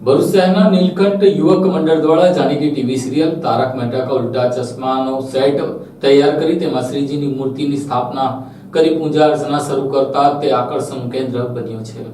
ભરૂચ નીલકંઠ યુવક મંડળ દ્વારા જાણીતી ટીવી સિરિયલ તારક મહેતા કા ઉલ્ટા ચશ્માનો સેટ તૈયાર કરી તેમાં શ્રીજીની મૂર્તિની સ્થાપના કરી પૂજા અર્ચના શરૂ કરતા તે આકર્ષણ કેન્દ્ર બન્યો છે.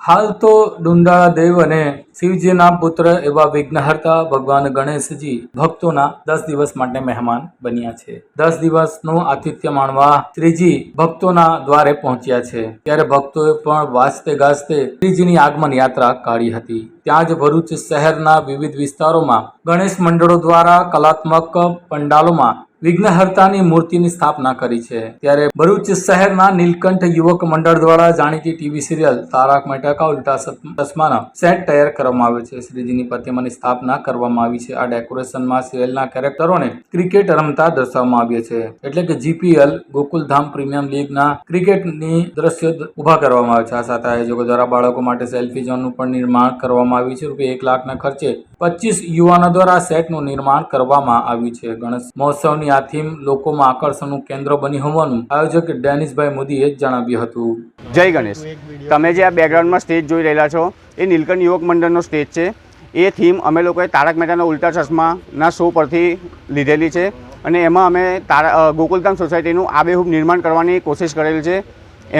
હાલ તો ડુંડાળા દેવ અને શિવજીના પુત્ર એવા વિઘ્નહર્તા ભગવાન ગણેશજી ભક્તોના દસ દિવસ માટે મહેમાન બન્યા છે. દસ દિવસનું આતિથ્ય માણવા શ્રીજી ભક્તોના દ્વારે પહોંચ્યા છે. ત્યારે ભક્તોએ પણ વાજતે ગાજતે શ્રીજીની આગમન યાત્રા કાઢી હતી. ત્યાં જ ભરૂચ શહેરના વિવિધ વિસ્તારોમાં ગણેશ મંડળો દ્વારા કલાત્મક પંડાલોમાં વિઘ્નહર્તાની મૂર્તિની સ્થાપના કરી છે. ત્યારે ભરૂચ શહેરના નીલકંઠ યુવક મંડળ દ્વારા જાણીતી ટીવી સિરિયલ તારક મહેતા કા ઉલ્ટા ચશ્માના સેટ તૈયાર કરવામાં આવ્યો છે. શ્રીજીની પ્રતિમાની સ્થાપના કરવામાં આવી છે. આ ડેકોરેશનમાં સિરિયલના કેરેક્ટરોને ક્રિકેટ રમતા દર્શાવવામાં આવ્યા છે. એટલે કે જીપીએલ, ગોકુલધામ પ્રીમિયમ લીગના ક્રિકેટની દ્રશ્યો ઊભા કરવામાં આવે છે. આ સાથે આયોજકો દ્વારા બાળકો માટે સેલ્ફી ઝોનનું પણ નિર્માણ કરવામાં આવ્યું છે. રૂપિયા એક લાખના ખર્ચે પચીસ યુવાનો દ્વારા સેટનું નિર્માણ કરવામાં આવ્યું છે. ગણેશ મહોત્સવની આ થીમ લોકોમાં આકર્ષણનું કેન્દ્ર બની હોવાનું આયોજક ડેનિસભાઈ મોદીએ જણાવ્યું હતું. જય ગણેશ. તમે જે આ બેકગ્રાઉન્ડમાં સ્ટેજ જોઈ રહેલા છો એ નીલકંઠ યુવક મંડળનો સ્ટેજ છે. એ થીમ અમે લોકોએ તારક મહેતાના ઉલ્ટા ચશ્માના શો પરથી લીધેલી છે અને એમાં અમે તારા ગોકુલધામ સોસાયટીનું આબેહૂબ નિર્માણ કરવાની કોશિશ કરેલી છે.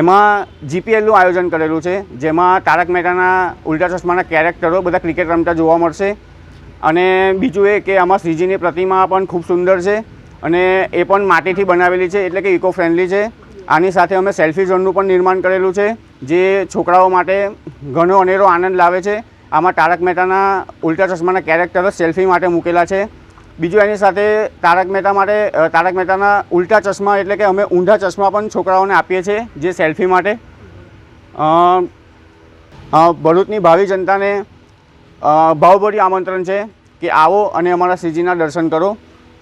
એમાં જીપીએલનું આયોજન કરેલું છે, જેમાં તારક મહેતાના ઉલ્ટા ચશ્માના કેરેક્ટરો, બધા ક્રિકેટ રમતા જોવા મળશે. અને બીજું એ કે આમાં શ્રીજીની પ્રતિમા પણ ખૂબ સુંદર છે અને એ પણ માટીથી બનાવેલી છે, એટલે કે ઇકો ફ્રેન્ડલી છે. આની સાથે અમે સેલ્ફી ઝોનનું પણ નિર્માણ કરેલું છે, જે છોકરાઓ માટે ઘણો અનેરો આનંદ લાવે છે. આમાં તારક મહેતાના ઉલ્ટા ચશ્માના કેરેક્ટર સેલ્ફી માટે મૂકેલા છે. બીજું એની સાથે તારક મહેતા માટે તારક મહેતાના ઉલ્ટા ચશ્મા એટલે કે અમે ઊંધા ચશ્મા પણ છોકરાઓને આપીએ છીએ, જે સેલ્ફી માટે. ભરૂચની ભાવિ જનતાને ભાવભર્યું આમંત્રણ છે કે આવો અને અમારા શ્રીજીના દર્શન કરો.